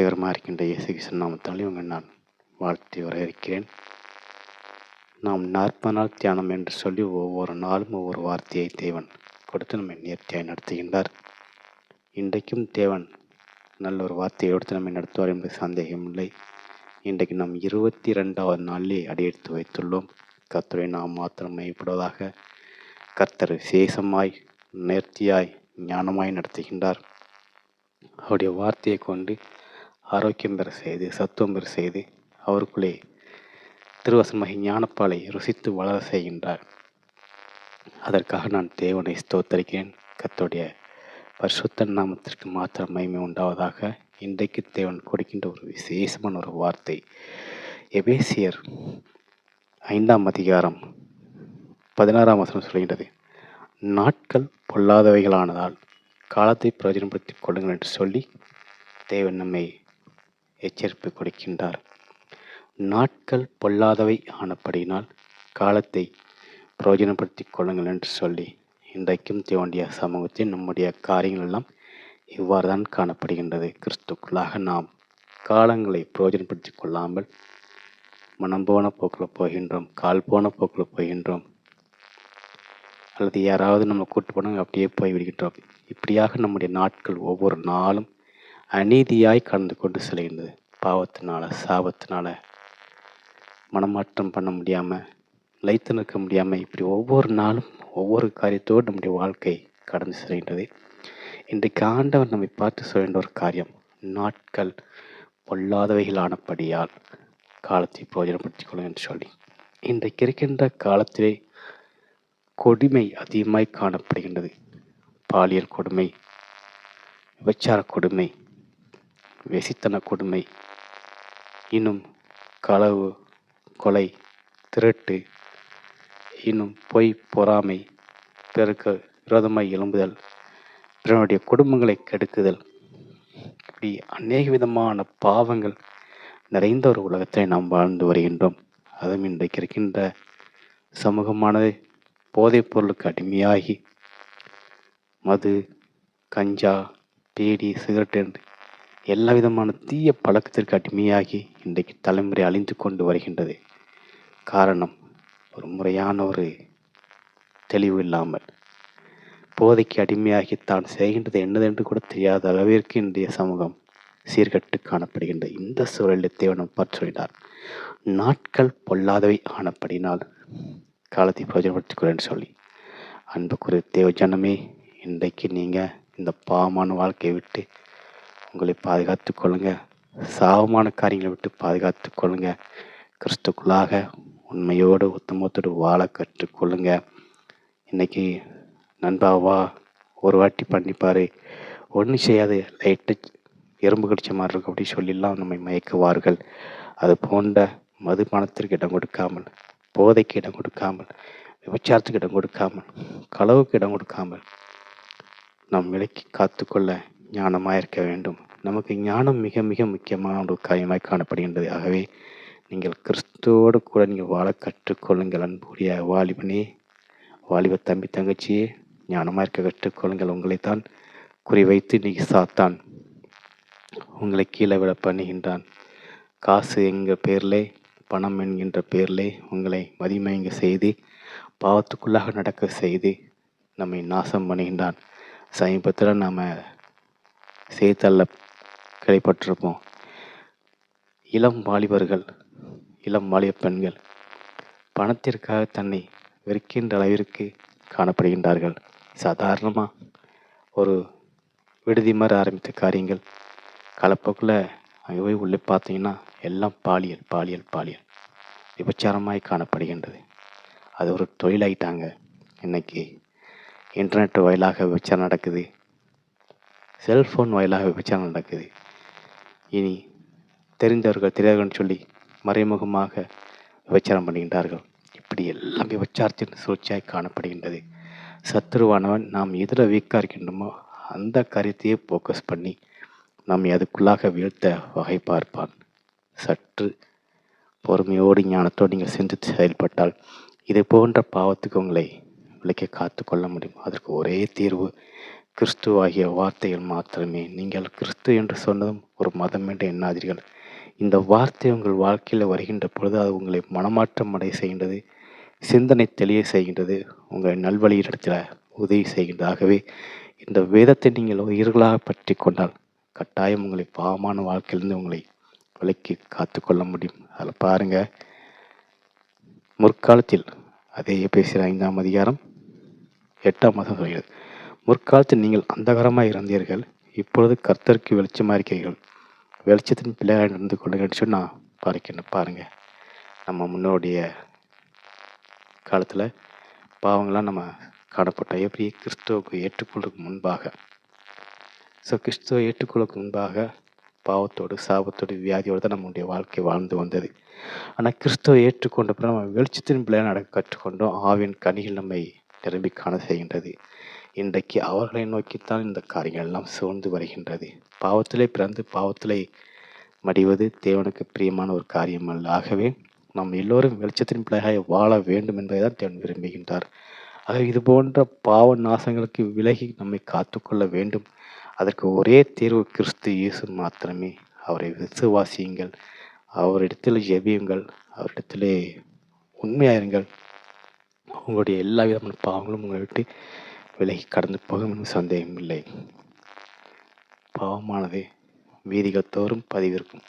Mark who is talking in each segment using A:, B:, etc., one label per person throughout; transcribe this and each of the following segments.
A: ரட்சகரமாக இருக்கின்ற இயேசு கிருஷ்ணன் நாமத்தாலே உங்கள் நான் வாழ்த்தி வரவேற்கிறேன். நாம் நாற்பது நாள் தியானம் என்று சொல்லி ஒவ்வொரு நாளும் ஒவ்வொரு வார்த்தையை தேவன் கொடுத்து நம்மை நேர்த்தியாய் நடத்துகின்றார். இன்றைக்கும் தேவன் நல்ல ஒரு வார்த்தையை எடுத்து நம்மை நடத்துவார் என்பது சந்தேகமில்லை இன்றைக்கு நாம் இருபத்தி ரெண்டாவது நாளிலே அடியெடுத்து வைத்துள்ளோம். கத்தரை நாம் மாத்திரம் மையப்படுவதாக கத்தர் விசேஷமாய் நேர்த்தியாய் ஞானமாய் நடத்துகின்றார். அவருடைய வார்த்தையை கொண்டு ஆரோக்கியம் பெற செய்து சத்துவம் பெற செய்து அவருக்குள்ளே திருவசனமாகி ஞானப்பாலை ருசித்து வளர செய்கின்றார். அதற்காக நான் தேவனை ஸ்தோத்தரிக்கிறேன். கத்தோடைய பரிசுத்த நாமத்திற்கு மாத்திரம் மகிமை உண்டாவதாக இன்றைக்கு தேவன் கொடுக்கின்ற ஒரு விசேஷமான ஒரு வார்த்தை. எபேசியர் ஐந்தாம் அதிகாரம் பதினாறாம் வசனம் சொல்கின்றது. நாட்கள் பொல்லாதவைகளானதால் காலத்தை பிரயோஜனப்படுத்திக் கொள்ளுங்கள் என்று சொல்லி தேவன் நம்மை எச்சரிப்பு கொடுக்கின்றார். நாட்கள் பொல்லாதவை ஆனப்படினால் காலத்தை பிரயோஜனப்படுத்தி கொள்ளுங்கள் என்று சொல்லி இன்றைக்கும் தேவனுடைய சமூகத்தில் நம்முடைய காரியங்கள் எல்லாம் இவ்வாறு தான் காணப்படுகின்றது. கிறிஸ்துக்குள்ளாக நாம் காலங்களை பிரயோஜனப்படுத்திக் கொள்ளாமல் மனம் போன போக்கில் போகின்றோம் கால் போன போக்கில் போகின்றோம் அல்லது யாராவது நம்ம கூட்டு போனாங்க அப்படியே போய் விடுகின்றோம் இப்படியாக நம்முடைய நாட்கள் ஒவ்வொரு நாளும் அநீதியாய் கடந்து கொண்டு செல்கின்றது. பாவத்தினால சாபத்தினால மனமாற்றம் பண்ண முடியாமல் லைத்து நிற்க முடியாமல் இப்படி ஒவ்வொரு நாளும் ஒவ்வொரு காரியத்தோடு நம்முடைய வாழ்க்கை கடந்து செல்கின்றது. இன்றைக்கு ஆண்டவர் நம்மை பார்த்து சொல்கின்ற ஒரு காரியம் நாட்கள் பொல்லாதவைகளானபடியால் காலத்தை பிரயோஜனப்படுத்திக் கொள்ளும் என்று சொல்லி. இன்றைக்கு இருக்கின்ற காலத்திலே கொடுமை அதிகமாய் காணப்படுகின்றது. பாலியல் கொடுமை விபச்சார கொடுமை வெசித்தன கொடுமை. இன்னும் களவு கொலை திருட்டு இன்னும் பொய் பொறாமை பிறருக்கு விரோதமாய் எழும்புதல் பிறனுடைய குடும்பங்களை கெடுக்குதல் இப்படி அநேக விதமான பாவங்கள் நிறைந்த ஒரு உலகத்தை நாம் வாழ்ந்து வருகின்றோம். அதுவும் இன்றைக்கு இருக்கின்ற சமூகமானது போதைப் பொருளுக்கு அடிமையாகி மது கஞ்சா பீடி சிகரெட் என்று எல்லா விதமான தீய பழக்கத்திற்கு அடிமையாகி இன்றைக்கு தலைமுறை அழிந்து கொண்டு வருகின்றது. காரணம் ஒரு முறையான ஒரு தெளிவு இல்லாமல். போதைக்கு அடிமையாகி தான் செய்கின்றது என்னதென்று கூட தெரியாத அளவிற்கு இன்றைய சமூகம் சீர்கட்டு காணப்படுகின்ற இந்த சூழலில் தேவனம் சொல்கிறார் நாட்கள் பொல்லாதவை ஆனப்படினால் காலத்தை பிரயோஜனப்படுத்திக்கிறேன்னு சொல்லி. அன்புக்குரிய தேவ ஜனமே இன்றைக்கு நீங்கள் இந்த பாவமான வாழ்க்கையை விட்டு உங்களை பாதுகாத்து கொள்ளுங்க. சாபமான காரியங்களை விட்டு பாதுகாத்து கொள்ளுங்க. கிறிஸ்துக்குள்ளாக உண்மையோடு உத்தமத்தோடு வாழ கற்றுக்கொள்ளுங்க இன்றைக்கி நண்பாவா ஒரு வாட்டி பண்ணிப்பார். ஒன்றும் செய்யாது. லைட்டு எறும்பு கடிச்ச மாதிரி இருக்கும் அப்படி சொல்லிலாம் நம்மை மயக்குவார்கள். அது போன்ற மதுபானத்திற்கு இடம் கொடுக்காமல் போதைக்கு இடம் கொடுக்காமல் விபச்சாரத்துக்கு இடம் கொடுக்காமல் களவுக்கு இடம் கொடுக்காமல் நம் விலைக்கு காத்துக்கொள்ள ஞானமாக இருக்க வேண்டும். நமக்கு ஞானம் மிக மிக முக்கியமான ஒரு காரியமாக காணப்படுகின்றது. ஆகவே நீங்கள் கிறிஸ்துவோடு கூட நீங்கள் வாழ கற்றுக்கொள்ளுங்கள். அன்புடைய வாலிபனே வாலிப தம்பி தங்கச்சியே ஞானமாக இருக்க கற்றுக்கொள்ளுங்கள். உங்களைத்தான் குறிவைத்து நீ சாத்தான் உங்களை கீழே விட பண்ணுகின்றான். காசு எங்கள் பேரில் பணம் என்கின்ற பேரில் உங்களை மதிமயங்க செய்து பாவத்துக்குள்ளாக நடக்க செய்து நம்மை நாசம் பண்ணுகின்றான். சமீபத்தில் நாம் செய்தித்தாளில் கிடைப்பட்டிருப்போம் இளம் வாலிபர்கள் இளம் வாலிப பெண்கள் பணத்திற்காக தன்னை வெறுக்கின்ற அளவிற்கு காணப்படுகின்றார்கள். சாதாரணமாக ஒரு விடுதி மாதிரி ஆரம்பித்த காரியங்கள். காலப்போக்கில் அங்கே போய் உள்ளே பார்த்தீங்கன்னா எல்லாம் பாலியல் பாலியல் பாலியல் விபச்சாரமாய் காணப்படுகின்றது. அது ஒரு தொழிலாயிட்டாங்க. இன்றைக்கி இன்டர்நெட் வாயிலாக விபச்சாரம் நடக்குது. செல்ஃபோன் வாயிலாக விபச்சாரம் நடக்குது. இனி தெரிந்தவர்கள் தெரியாதவர்கள் சொல்லி மறைமுகமாக விபச்சாரம் பண்ணுகின்றார்கள். இப்படி எல்லாம் விபச்சாரத்தின் சூழ்ச்சியாக காணப்படுகின்றது. சத்துருவானவன் நாம் எதில் வீக்காக இருக்கின்றோமோ அந்த கருத்தையே ஃபோக்கஸ் பண்ணி நம்மை அதுக்குள்ளாக வீழ்த்த வகை பார்ப்பான். சற்று பொறுமையோடு ஞானத்தோடு நீங்கள் சிந்தித்து செயல்பட்டால் இது போன்ற பாவத்துக்கு உங்களை விலக்கி காத்து கொள்ள முடியும்? அதற்கு ஒரே தீர்வு கிறிஸ்துவாகிய வார்த்தைகள் மாத்திரமே. நீங்கள் கிறிஸ்து என்று சொன்னதும் ஒரு மதம் என்று எண்ணாதீர்கள். இந்த வார்த்தை உங்கள் வாழ்க்கையில் வருகின்ற பொழுது அது உங்களை மனமாற்றம் அடைய செய்கின்றது சிந்தனை தெளிய செய்கின்றது உங்களை நல்வழியிடத்தில் உதவி செய்கின்றது. ஆகவே இந்த வேதத்தை நீங்கள் உயிர்களாக பற்றி கொண்டால் கட்டாயம் உங்களை பாவமான வாழ்க்கையிலிருந்து உங்களை விலக்கி காத்துக்கொள்ள முடியும். அதில் பாருங்கள் முற்காலத்தில் அதே பேசுகிற ஐந்தாம் அதிகாரம் எட்டாம் மாதம் சொல்கிறது முற்காலத்தில் நீங்கள் அந்தகாரமாக இருந்தீர்கள். இப்பொழுது கர்த்தருக்கு வெளிச்சமாக இருக்கிறீர்கள் வெளிச்சத்தின் பிள்ளையாக நடந்து கொள்ளுங்கன்னு சொன்னால் பார்க்கணும் பாருங்கள் நம்ம முன்னோடைய காலத்தில் பாவங்களாம் நம்ம காணப்பட்டோம். எப்படி கிறிஸ்துவுக்கு ஏற்றுக்கொள்ளுக்கு முன்பாக ஸோ கிறிஸ்துவை ஏற்றுக்கொள்ளுக்கு முன்பாக பாவத்தோடு சாபத்தோடு வியாதியோடு தான் நம்முடைய வாழ்க்கை வாழ்ந்து வந்தது. ஆனால் கிறிஸ்துவை ஏற்றுக்கொண்ட பிறகு நம்ம வெளிச்சத்தின் பிள்ளையாக நடக்க கற்றுக்கொண்டோம். ஆவின் கனிகள் நம்மை நிரம்பி காண செய்கின்றது. இன்றைக்கு அவர்களை நோக்கித்தான் இந்த காரியங்கள் எல்லாம் சூழ்ந்து வருகின்றது. பாவத்திலே பிறந்து பாவத்திலே மடிவது தேவனுக்கு பிரியமான ஒரு காரியம் அல்ல. ஆகவே நாம் எல்லோரும் வெளிச்சத்தின் பிள்ளையாக வாழ வேண்டும் என்பதை தான் தேவன் விரும்புகின்றார். ஆக இது போன்ற பாவ நாசங்களுக்கு விலகி நம்மை காத்துக்கொள்ள வேண்டும். அதற்கு ஒரே தீர்வு கிறிஸ்து இயேசு மாத்திரமே. அவரை விசுவாசியுங்கள். அவரிடத்தில் ஜெபியுங்கள். அவரிடத்திலே உண்மையாயிருங்கள். உங்களுடைய எல்லா விதமான பாவங்களும் உங்களை விட்டு விலகி கடந்து போகும் சந்தேகம் இல்லை. பாவமானது வீதிகள் தோறும் பதிவிருக்கும்.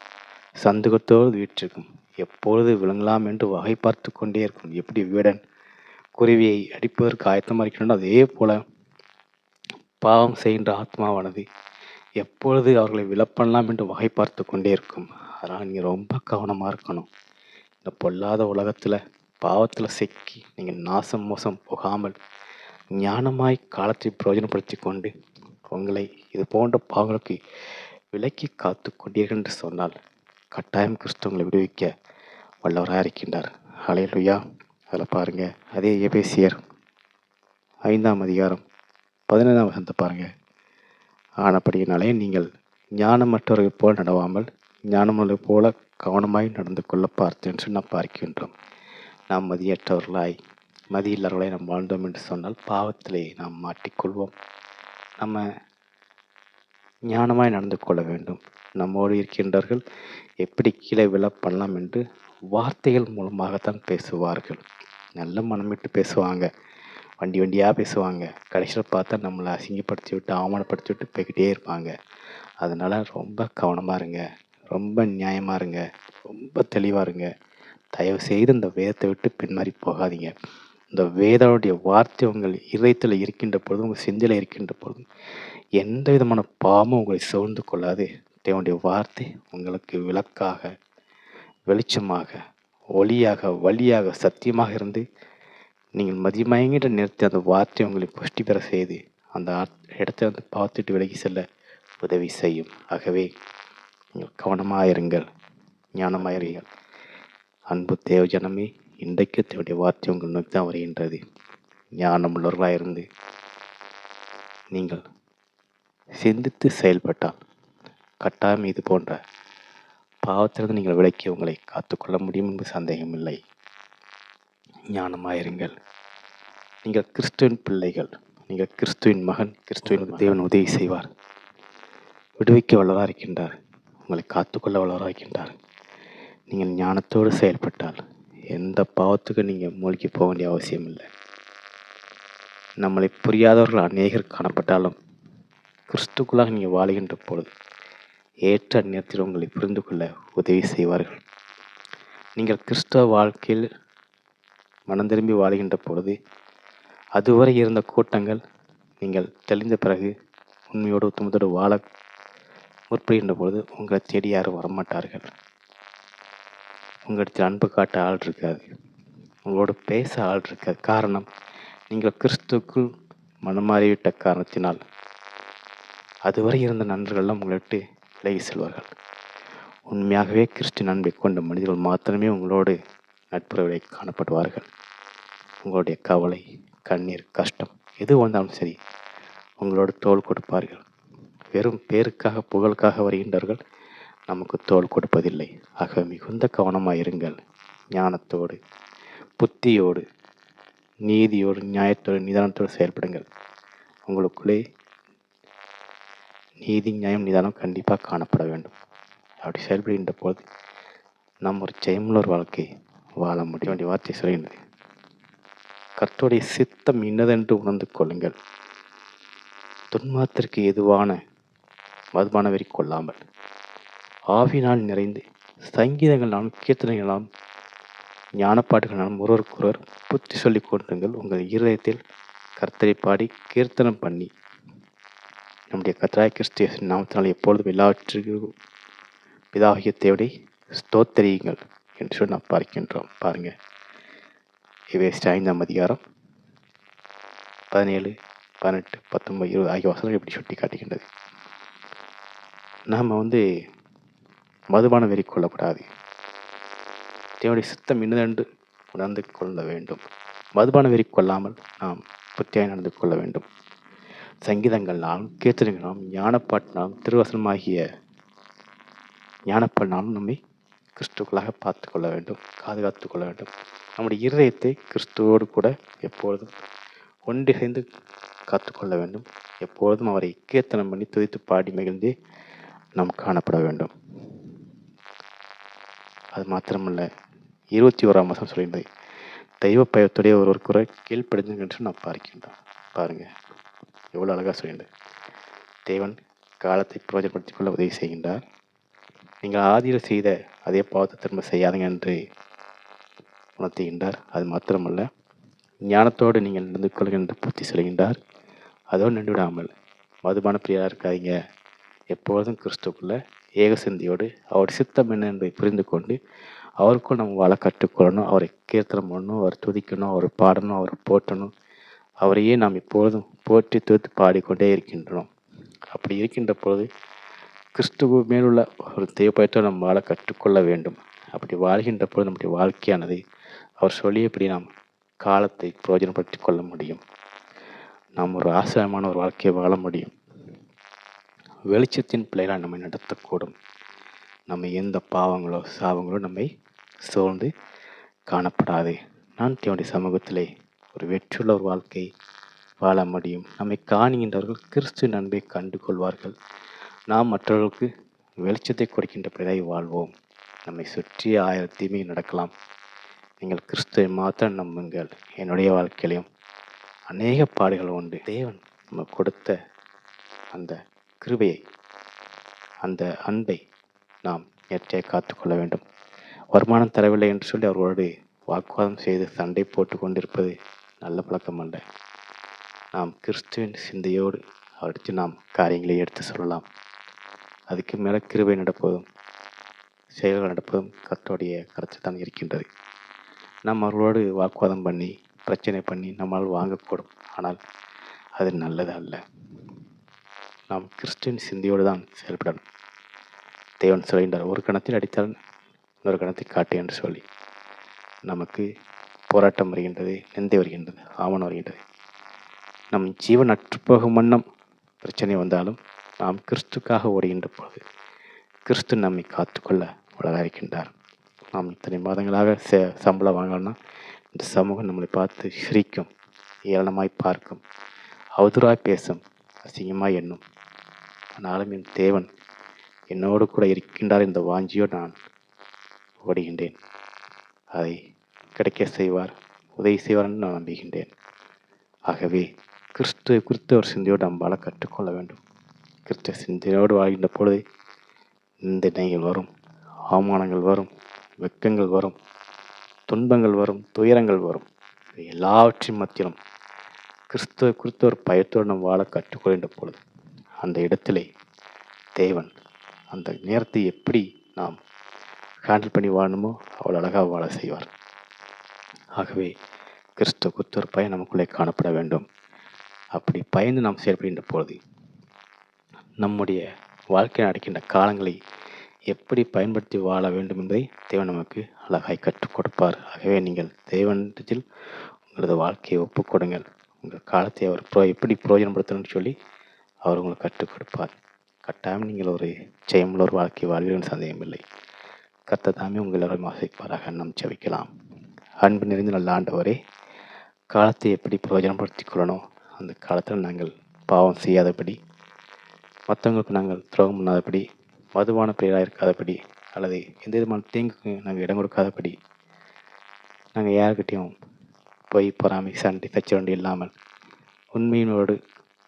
A: சந்துகத்தோடு வீற்றிருக்கும். எப்பொழுது விளங்கலாம் என்று வகை பார்த்து கொண்டே இருக்கும். எப்படி வீடன் குருவியை அடிப்பதற்கு ஆயத்தமாக இருக்கின்றன அதே போல பாவம் செய்கின்ற ஆத்மாவானது எப்பொழுது அவர்களை விலப்பண்ணலாம் என்று வகை பார்த்து கொண்டே இருக்கும். அதனால் நீங்கள் ரொம்ப கவனமாக இருக்கணும். இந்த பொல்லாத உலகத்தில் பாவத்தில் சிக்கி நீங்கள் நாசம் மோசம் போகாமல் ஞானமாய் காலத்தை பிரயோஜனப்படுத்தி கொண்டு உங்களை இது போன்ற பாவங்களுக்கு விலக்கி காத்து கொண்டீர்கள் என்று சொன்னால் கட்டாயம் கிறிஸ்தவங்களை விடுவிக்க வல்லவராக இருக்கின்றார். அலையலுயா அதில் பாருங்கள் அதே எபேசியர் ஐந்தாம் அதிகாரம் பதினைந்தாம் வசந்த பாருங்கள் ஆனப்படியினாலே நீங்கள் ஞானமற்றவர்கள் போல் நடவாமல் ஞானமுள்ள போல கவனமாய் நடந்து கொள்ள பார்த்தேன் என்று நாம் பார்க்கின்றோம். நாம் மதியற்றவர்களாய் மதியில்லாதவர்களாய் நாம் வாழ்ந்தோம் என்று சொன்னால் பாவத்திலே நாம் மாட்டிக்கொள்வோம். நம்ம ஞானமாய் நடந்து கொள்ள வேண்டும். நம்மோடு இருக்கின்றார்கள் எப்படி கீழே விழ பண்ணலாம் என்று வார்த்தைகள் மூலமாகத்தான் பேசுவார்கள். நல்ல மனமிட்டு பேசுவாங்க. வண்டி வண்டியாக பேசுவாங்க. கடைசியில் பார்த்தா நம்மளை அசிங்கப்படுத்தி விட்டு அவமானப்படுத்தி விட்டு போய்கிட்டே இருப்பாங்க. அதனால் ரொம்ப கவனமாக இருங்க. ரொம்ப நியாயமாக இருங்க. ரொம்ப தெளிவாக இருங்க. தயவு செய்து இந்த வேதத்தை விட்டு பின்மாறி போகாதீங்க. இந்த வேதனுடைய வார்த்தை உங்கள் இதயத்தில் இருக்கின்ற பொழுதும் உங்கள் சிந்தையில் இருக்கின்ற பொழுதும் எந்த விதமான பாவமும் உங்களை சூழ்ந்து கொள்ளாது. தேவனுடைய வார்த்தை உங்களுக்கு விளக்காக வெளிச்சமாக ஒளியாக வழியாக சத்தியமாக இருந்து நீங்கள் மதிமயங்கிட்ட நிறுத்தி அந்த வார்த்தை உங்களை புஷ்டி பெற செய்து அந்த இடத்தை வந்து பார்த்துட்டு விலகி செல்ல உதவி செய்யும். ஆகவே நீங்கள் கவனமாயிருங்கள் ஞானமாயிருங்கள். அன்பு தேவ ஜனமே இன்றைக்கு தேவைய வார்த்தை உங்கள் நோக்கி தான் வருகின்றது. ஞானம் உள்ளவர்களாக இருந்து நீங்கள் சிந்தித்து செயல்பட்டால் கட்டாயம் இது போன்ற பாவத்திலிருந்து நீங்கள் விலக்கி உங்களை காத்துக்கொள்ள முடியும் என்று சந்தேகமில்லை. ஞானமாயிருங்கள். நீங்கள் கிறிஸ்துவின் பிள்ளைகள் நீங்கள் கிறிஸ்துவின் மகன் கிறிஸ்துவின் தேவன் உதவி செய்வார். விடுவிக்க வல்லவராக இருக்கின்றார். உங்களை காத்துக்கொள்ள வல்லவராக இருக்கின்றார். நீங்கள் ஞானத்தோடு செயல்பட்டால் எந்த பாவத்துக்கும் நீங்கள் மூழ்கி போக வேண்டிய அவசியம் இல்லை. நம்மளை புரியாதவர்கள் அநேகர் காணப்பட்டாலும் கிறிஸ்துக்குள்ளாக நீங்கள் வாழுகின்ற பொழுது ஏற்ற நேரத்தில் உங்களை புரிந்து கொள்ள உதவி செய்வார்கள். நீங்கள் கிறிஸ்தவ வாழ்க்கையில் மனம் திரும்பி வாழ்கின்ற பொழுது அதுவரை இருந்த கூட்டங்கள் நீங்கள் தெளிந்த பிறகு உண்மையோடு உத்தமத்தோடு வாழ முற்படுகின்ற பொழுது உங்களை தேடி யாரும் வரமாட்டார்கள். உங்களிடத்தில் அன்பு காட்ட ஆள் இருக்காது. உங்களோட பேச ஆள் இருக்காது. காரணம் நீங்கள் கிறிஸ்துக்குள் மனமாறிவிட்ட காரணத்தினால். அதுவரை இருந்த நண்பர்கள்லாம் உங்களை விட்டு விலகி செல்வார்கள். உண்மையாகவே கிறிஸ்து நண்பை கொண்ட மனிதர்கள் மாத்திரமே உங்களோடு நட்புறவிலை காணப்படுவார்கள். உங்களுடைய கவலை கண்ணீர் கஷ்டம் எது வந்தாலும் சரி உங்களோடு தோல் கொடுப்பார்கள். வெறும் பேருக்காக புகழுக்காக வருகின்றார்கள் நமக்கு தோல் கொடுப்பதில்லை. ஆக மிகுந்த கவனமாக இருங்கள் ஞானத்தோடு புத்தியோடு நீதியோடு நியாயத்தோடு நிதானத்தோடு செயல்படுங்கள். உங்களுக்குள்ளே நீதி நியாயம் நிதானம் கண்டிப்பாக காணப்பட வேண்டும். அப்படி செயல்படுகின்ற போது நாம் ஒரு ஜெயமுள்ள ஒரு வாழ்க்கை வாழ முடிய வேண்டிய வார்த்தை சொல்கின்றது. கர்த்தருடைய சித்தம் இன்னதென்று உணர்ந்து கொள்ளுங்கள். துன்மாத்திற்கு எதுவான மதுபான வெறி கொள்ளாமல். ஆவினால் நிறைந்து சங்கீதங்களாலும் கீர்த்தனைகளாலும் ஞானப்பாட்டுகளாலும் ஒருவருக்கொருவர் புத்தி சொல்லிக் கொண்டுங்கள். உங்கள் இருதயத்தில் கர்த்தரை பாடி கீர்த்தனம் பண்ணி நம்முடைய கர்த்தராய் கிறிஸ்திய நாமத்தினால் எப்பொழுதும் எல்லாவற்றிற்கும் பிதாகிய தேவடை ஸ்தோத்தரியுங்கள் என்று சொல்லி நாம் பார்க்கின்றோம். பாருங்கள் இவேஸ்ட் ஐந்தாம் அதிகாரம் பதினேழு பதினெட்டு பத்தொன்பது இருபது ஆகிய வசனங்கள் இப்படி சுட்டி காட்டுகின்றது நாம் வந்து மதுபான வெறி கொள்ளக்கூடாது தேவனுடைய சித்தம் இன்னதென்று உணர்ந்து கொள்ள வேண்டும். மதுபான வெறி கொள்ளாமல் நாம் புத்தியாய் நடந்து கொள்ள வேண்டும். சங்கீதங்களாலும் கீர்த்தனைகளாலும் ஞானப்பாட்டினாலும் திருவசனமாகிய ஞானப்பாடினாலும் நம்மை கிறிஸ்துக்களாக பார்த்து கொள்ள வேண்டும் பாதுகாத்து கொள்ள வேண்டும். நம்முடைய இருதயத்தை கிறிஸ்துவோடு கூட எப்பொழுதும் ஒன்றிணைந்து காத்துக்கொள்ள வேண்டும். எப்பொழுதும் அவரை கீர்த்தனம் பண்ணி துதித்து பாடி மகிழ்ந்தே நாம் காணப்பட வேண்டும். அது மாத்திரமல்ல. இருபத்தி ஓராம் மாதம் சொல்கின்றது தெய்வ பயத்துடைய ஒரு ஒரு குறை கீழ்ப்படுதுங்க என்று நான் பார்க்கின்றோம் பாருங்கள் எவ்வளோ அழகாக சொல்கின்றது தேவன் காலத்தை பிரயோஜனப்படுத்திக் கொள்ள உதவி செய்கின்றார். நீங்கள் ஆதியில் செய்த அதே பாவத்தை திரும்ப செய்யாதீங்க என்று உணர்த்துகின்றார். அது மாத்திரமல்ல ஞானத்தோடு நீங்கள் நடந்து கொள்ளுங்கள் என்று பூர்த்தி சொல்கின்றார். அதோடு நின்றுவிடாமல் மதுபான பிரியராக இருக்காதீங்க. எப்பொழுதும் கிறிஸ்துக்குள்ளே ஏக சிந்தியோடு அவர் சித்தம் என்ன என்பதை புரிந்து கொண்டு அவருக்கும் நம்ம வாழ கற்றுக்கொள்ளணும். அவரை கீர்த்தனம் பண்ணணும் அவர் துதிக்கணும் அவர் பாடணும் அவர் போற்றணும். அவரையே நாம் இப்பொழுதும் போற்றி துதித்து பாடிக்கொண்டே இருக்கின்றோம். அப்படி இருக்கின்ற பொழுது கிறிஸ்துவ மேலுள்ள ஒரு தெய்வப்பயத்தை நம் வாழ கற்றுக்கொள்ள வேண்டும். அப்படி வாழ்கின்ற பொழுது நம்முடைய வாழ்க்கையானது அவர் சொல்லியபடி நாம் காலத்தை பிரயோஜனப்படுத்தி கொள்ள முடியும். நாம் ஒரு ஆசிரியமான ஒரு வாழ்க்கையை வாழ முடியும். வெளிச்சத்தின் பிள்ளைகளாக நம்மை நடத்தக்கூடும். நம்ம எந்த பாவங்களோ சாபங்களோ நம்மை சோழ்ந்து காணப்படாது. நான் தேவனுடைய சமூகத்திலே ஒரு வெற்றியுள்ள ஒரு வாழ்க்கை வாழ முடியும். நம்மை காணுகின்றவர்கள் கிறிஸ்து நன்மை கண்டு கொள்வார்கள் நாம் மற்றவர்களுக்கு வெளிச்சத்தை கொடுக்கின்ற பிறகு வாழ்வோம். நம்மை சுற்றி ஆயிரம் நடக்கலாம். நீங்கள் கிறிஸ்துவை மாத்திரம் நம்புங்கள். என்னுடைய வாழ்க்கையிலையும் அநேக பாடுகள் உண்டு. தேவன் நம்ம கொடுத்த அந்த கிருபையை அந்த அன்பை நாம் நேர்த்தியாக காத்துக்கொள்ள வேண்டும். வருமானம் தரவில்லை என்று சொல்லி அவர்களோடு வாக்குவாதம் செய்து சண்டை போட்டு கொண்டிருப்பது நல்ல பழக்கம் அல்ல. நாம் கிறிஸ்துவின் சிந்தையோடு அவருக்கு நாம் காரியங்களை எடுத்து சொல்லலாம். அதுக்கு மேலே கிருபை நடப்பதும் செயல்கள் நடப்பதும் கத்தோடைய கருத்து தான் இருக்கின்றது. நாம் அவர்களோடு வாக்குவாதம் பண்ணி பிரச்சனை பண்ணி நம்மால் வாங்கக்கூடும். ஆனால் அது நல்லது அல்ல. நாம் கிறிஸ்டின் சிந்தியோடு தான் செயல்படணும். தேவன் சொல்கின்றார் ஒரு கணத்தில் அடித்தால் இன்னொரு கணத்தை காட்டு என்று சொல்லி. நமக்கு போராட்டம் வருகின்றது நிந்தை வருகின்றது ஆவணம் வருகின்றது. நம் ஜீவன் அற்றுப்போகும் வண்ணம் பிரச்சனை வந்தாலும் நாம் கிறிஸ்துக்காக ஓடுகின்ற போது கிறிஸ்து நம்மை காத்துக்கொள்ள உலக இருக்கின்றார். நாம் இத்தனை மாதங்களாக சே சம்பளம் வாங்கணும்னா இந்த சமூகம் நம்மளை பார்த்து சிரிக்கும் ஏளனமாய் பார்க்கும் அவதூறாய் பேசும் அசிங்கமாய் எண்ணும். ஆனாலும் என் தேவன் என்னோடு கூட இருக்கின்றார் இந்த வாஞ்சியோ நான் ஓடுகின்றேன். அதை கிடைக்க செய்வார் உதவி செய்வார் என்று நான் நம்புகின்றேன். ஆகவே கிறிஸ்துவை குறித்த ஒரு சிந்தையோடு நாம் வாழ கற்றுக்கொள்ள வேண்டும். கிறிஸ்துவ சிந்தையோடு வாழ்கின்ற பொழுது நிந்தனைகள் வரும் அவமானங்கள் வரும் வெக்கங்கள் வரும் துன்பங்கள் வரும் துயரங்கள் வரும். எல்லாவற்றின் மத்தியிலும் கிறிஸ்துவ குறித்த ஒரு பயத்தோடு நாம் வாழ கற்றுக்கொள்கின்ற பொழுது அந்த இடத்திலே தேவன் அந்த நேரத்தை எப்படி நாம் ஹேண்டில் பண்ணி வாழணுமோ அவ்வளோ அழகாக வாழ செய்வார். ஆகவே கிறிஸ்துவ குறித்த பயன் நமக்குள்ளே காணப்பட வேண்டும். அப்படி பயந்து நாம் செயல்படுகின்ற பொழுது நம்முடைய வாழ்க்கை நடக்கின்ற காலங்களை எப்படி பயன்படுத்தி வாழ வேண்டும் என்பதை தேவன் நமக்கு அழகாய் கற்றுக் கொடுப்பார். ஆகவே நீங்கள் தேவனத்தில் உங்களது வாழ்க்கையை ஒப்புக்கொடுங்கள் உங்கள் காலத்தை அவர் ப்ரோ எப்படி பிரயோஜனப்படுத்தணும்னு சொல்லி அவர் உங்களுக்கு கற்றுக் கொடுப்பார். கட்டாயம் நீங்கள் ஒரு ஜெயமுள்ள ஒரு வாழ்க்கை வாழ்வீர்கள் சந்தேகமில்லை. கத்ததாமே தாமே உங்கள் எல்லாரும் ஆசைப்பாராக நாம் செவிக்கலாம் அன்பு நிறைந்த நல்ல ஆண்டவரே காலத்தை எப்படி பிரயோஜனப்படுத்திக் கொள்ளணும் அந்த காலத்தில் நாங்கள் பாவம் செய்யாதபடி மற்றவங்களுக்கு நாங்கள் துரோகம் பண்ணாதபடி மதுவான பிரியராக இருக்காதபடி அல்லது எந்த விதமான தீங்குக்கு நாங்கள் இடம் கொடுக்காதபடி நாங்கள் யாருக்கிட்டேயும் போய் பொறாமை சண்டை சச்சரவண்டி இல்லாமல் உண்மையினோடு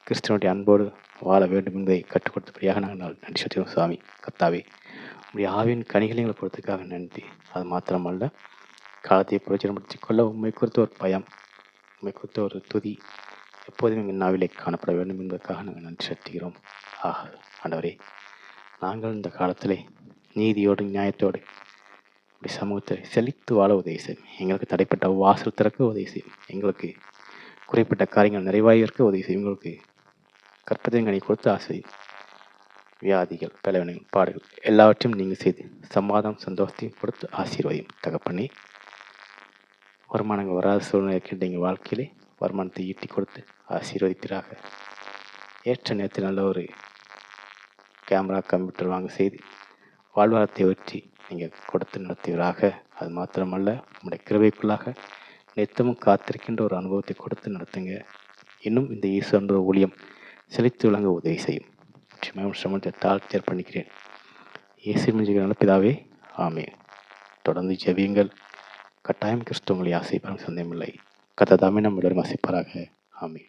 A: கிறிஸ்தனுடைய அன்போடு வாழ வேண்டும் என்பதை கற்றுக் கொடுத்தபடியாக நாங்கள் நன்றி செலுத்துகிறோம் சுவாமி. கத்தாவே உங்களுடைய ஆவின் கனிகளை எங்களை பொறுத்ததுக்காக நன்றி. அது மாத்திரமல்ல காலத்தை பிரயோஜனப்படுத்திக் கொள்ள உண்மை குறித்த ஒரு பயம் உண்மை குறித்த ஒரு துதி எப்போதும் எங்கள் நாவிலே காணப்பட வேண்டும் என்பதற்காக நாங்கள் நன்றி செலுத்துகிறோம். ஆக ஆண்டவரே நாங்கள் இந்த காலத்திலே நீதியோடு நியாயத்தோடு இப்படி சமூகத்தை செழித்து வாழ உதவி செய்யும் எங்களுக்கு தடைப்பட்ட வாசல் திறக்க உதவி செய்யும் எங்களுக்கு குறைப்பட்ட காரியங்கள் நிறைவாக உதவி செய்யும் எங்களுக்கு கற்பத்தையும் கொடுத்து ஆசை. வியாதிகள் பலவீனங்கள் பாடுகள் எல்லாவற்றையும் நீங்கள் செய்து சமாதானம் சந்தோஷத்தையும் கொடுத்து ஆசீர்வதியும். தகப்பண்ணி வருமானங்கள் வராத சூழ்நிலை இருக்கின்ற எங்கள் வாழ்க்கையிலே வருமானத்தை ஈட்டி கொடுத்து ஆசீர்வதித்தீராக. ஏற்ற நேரத்தில் நல்ல ஒரு கேமரா கம்ப்யூட்டர் வாங்க செய்து வாழ்வாரத்தை வெற்றி நீங்கள் கொடுத்து நடத்துவீராக. அது மாத்திரமல்ல உங்களுடைய கிருவைக்குள்ளாக நித்தமும் காத்திருக்கின்ற ஒரு அனுபவத்தை கொடுத்து நடத்துங்க. இன்னும் இந்த ஈஸ்வரன்ற ஊழியம் செழித்து விளங்க உதவி செய்யும். நிச்சயமாக தாழ்த்தி பண்ணிக்கிறேன். இயேசு மிஞ்சுகிற பிதாவே ஆமே தொடர்ந்து ஜெவியுங்கள் கட்டாயம் கிறிஸ்துவங்களை ஆசைப்படும் சந்தேகமில்லை. கதை தாமே நம்ம வசிப்பாராக ஆசைப்பாராக. ஆமே